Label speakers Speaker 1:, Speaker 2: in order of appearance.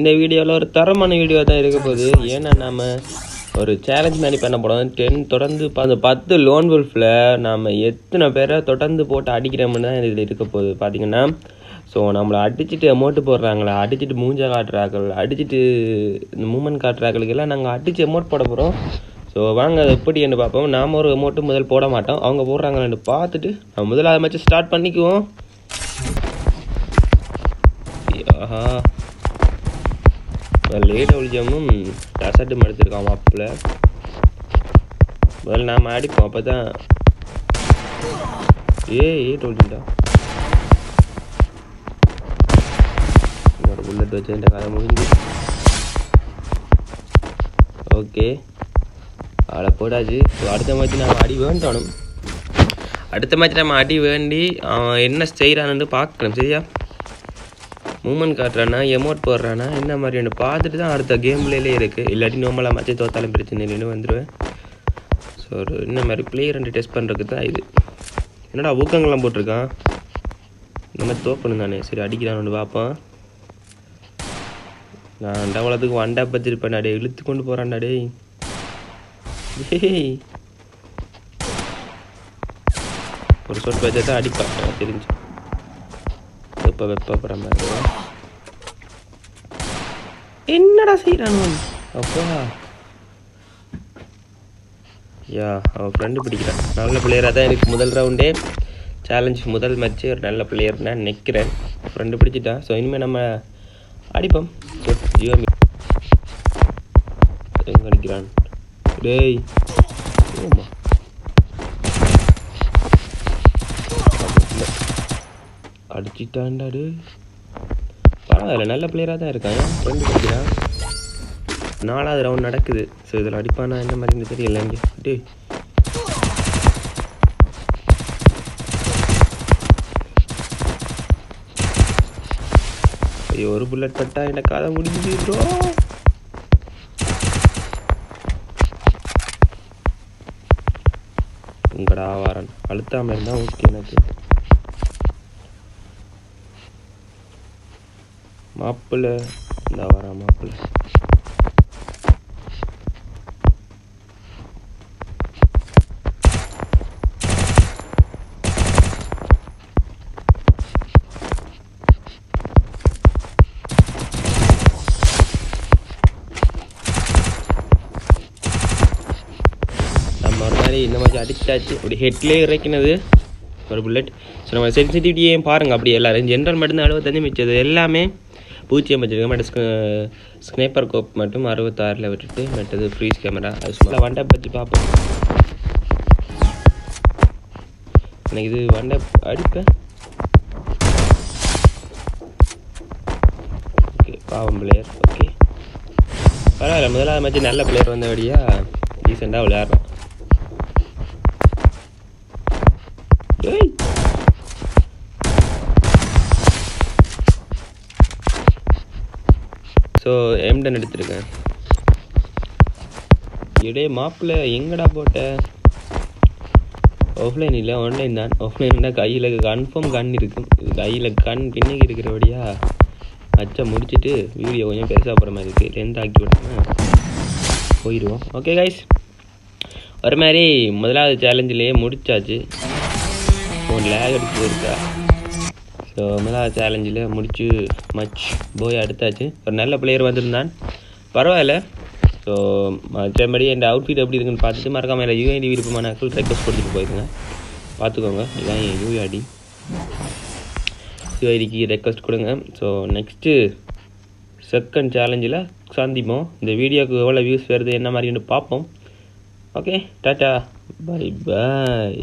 Speaker 1: இந்த வீடியோவில் ஒரு தரமான வீடியோ தான் இருக்க போகுது. ஏன்னா நம்ம ஒரு சேலஞ்ச் மாதிரி பண்ண போகிறோம் டென் தொடர்ந்து அந்த பத்து லோன் வுல்ஃபில் நாம் எத்தனை பேரை தொடர்ந்து போட்டு அடிக்கிறோம்னு தான் இதில் இருக்க போகுது பார்த்தீங்கன்னா ஸோ நம்மளை அடிச்சுட்டு அமௌண்ட்டு போடுறாங்களா அடிச்சுட்டு மூஞ்ச காட்டுறாக்கள் அடிச்சுட்டு இந்த மூமெண்ட் காட்டுறாக்களுக்கெல்லாம் நாங்கள் அடித்து அமௌண்ட் போட போகிறோம் ஸோ வாங்க அது எப்படின்னு பார்ப்போம். நாம் ஒரு அமௌண்ட்டு முதல் போட மாட்டோம். அவங்க போடுறாங்களான்னு பார்த்துட்டு நம்ம முதல்ல அதை மச்சு ஸ்டார்ட் பண்ணிக்குவோம். ஆஹா. லேட் ஒழிஜமும் ரசட்டும் எடுத்திருக்கான் மாப்பில் முதல்ல நாம் அடிப்போம் அப்போ தான் ஏ ஏ டோல்ஜிண்டா என்னோட புல்லட் வச்சு இந்த கதை முடிஞ்சு. ஓகே. அவளை போடாச்சு ஸோ அடுத்த மாதிரி நான் அடி வேண்டானும் அடுத்த மாதிரி நம்ம அடி வேண்டி அவன் என்ன செய்கிறான்னு பார்க்கணும் சரியா? மூமெண்ட் காட்டுறானா எமோட் போடுறானா என்ன மாதிரின்னு பார்த்துட்டு தான் அடுத்த கேம் பிளேலே இருக்குது இல்லாட்டி நோமலாக மச்சை தோத்தாலும் பிரச்சனை இல்லைன்னு வந்துடுவேன் ஸோ ஒரு இந்த மாதிரி பிளேயர் ரெண்டு டெஸ்ட் பண்ணுறதுக்கு தான் இது. என்னடா ஊக்கங்கள்லாம் போட்டிருக்கான்? இந்த மாதிரி தோக்கணும் தானே. சரி அடிக்கிறான்னு பார்ப்போம். நான் டவளத்துக்கு வண்டா பத்திருப்பேன் டே இழுத்து கொண்டு போகிறான்டா டேய். ஒரு சொட்டு வச்சா தான் அடிப்பான் தெரிஞ்சு. வெப்ப வெப்ப மாதிரி என்னடா செய்யறான் அப்பா. யா அவன் ஃப்ரெண்டு பிடிக்கிறான். நல்ல பிளேயராக தான் எனக்கு முதல் ரவுண்டே சேலஞ்ச் முதல் மேட்ச்சு ஒரு நல்ல பிளேயர் நான் நிற்கிறேன் ஃப்ரெண்டு பிடிச்சிட்டான். ஸோ இனிமேல் நம்ம அடிப்போம் ஜியோ எங்கே அடிக்கிறான்? டேய். ஓமா அடிச்சிட்டான்டா டே பரவாயில்ல நல்ல பிளேயராக தான் இருக்கான். ஃப்ரெண்டு பிடிக்கிறான் நாலாவது ரவுண்ட் நடக்குது. ஸோ இதில் அடிப்பானா என்ன மாதிரின்னு தெரியல இங்கே. டே ஐயோ ஒரு புல்லட் பட்டா என்ன காதை முடிஞ்சு ப்ரோ உங்கடா வாரன். அழுத்தாம இருந்தா ஓகே எனக்கு. மாப்பிள்ளை. இந்த வரா மாப்பிள்ளை. ஒரு மாதிரி இந்த மாதிரி அடிச்சாச்சு அப்படி ஹெட்லேயே இறக்கினது. ஒரு புல்லட் ஸோ நம்ம சென்சிட்டிவிட்டியையும் பாருங்கள் அப்படி எல்லாரும் ஜென்ரல் மட்டும்தான் எழுபத்தஞ்சு மிச்சது. எல்லாமே பூஜ்ஜியம் வச்சுருக்கேன் மட்டும் ஸ்னேப்பர் கோப் மட்டும் அறுபத்தாறில் விட்டுட்டு மற்றது ஃப்ரீஸ் கேமரா அது சும்மா. வண்டை பற்றி பார்ப்போம் எனக்கு இது வண்டை அடிப்பேன் ஓகே பாவம் பிளேயர் ஓகே பரவாயில்ல முதலாவது மேட்ச் நல்ல பிளேயர் வந்தபடியா டீசெண்டாக விளையாடுறான் ஸோ எம்டன் எடுத்திருக்கேன். இடே மாப்பிள்ளை எங்கடா போட்ட? ஆஃப்லைன் இல்லை ஆன்லைன் தான். ஆஃப்லைன்னா கையில் கன்ஃபார்ம் கண் இருக்கும். கையில் கண் பின்னுக்கு இருக்கிறபடியா அச்சா முடிச்சுட்டு வீடியோ கொஞ்சம் பெருசாக போகிற மாதிரி இருக்குது லென்த் ஆக்கி விட்டோம்னா போயிடுவோம் ஓகே கைஸ் ஒரு மாதிரி முதலாவது சேலஞ்சிலேயே முடிச்சாச்சு. ஃபோன் லேக் எடுத்து போயிருக்கா ஸோ முதலாவது சேலஞ்சில் முடிச்சு மச் போய் அடுத்தாச்சு. ஒரு நல்ல பிளேயர் வந்திருந்தான். பரவாயில்ல. ஸோ மற்றபடி என் அவுட்ஃபிட் எப்படி இருக்குன்னு பார்த்துட்டு மறக்காமல் இல்லை யூஐடி விருப்பமான ரெக்வஸ்ட் கொடுத்துட்டு போயிருங்க பார்த்துக்கோங்க. இதான் என் யூஐடி யூஐடிக்கு ரெக்வஸ்ட் கொடுங்க. ஸோ நெக்ஸ்ட்டு செகண்ட் சேலஞ்சில் சந்திப்போம். இந்த வீடியோக்கு எவ்வளோ வியூஸ் வருது என்ன மாதிரின்னு பார்ப்போம். Okay tata bye bye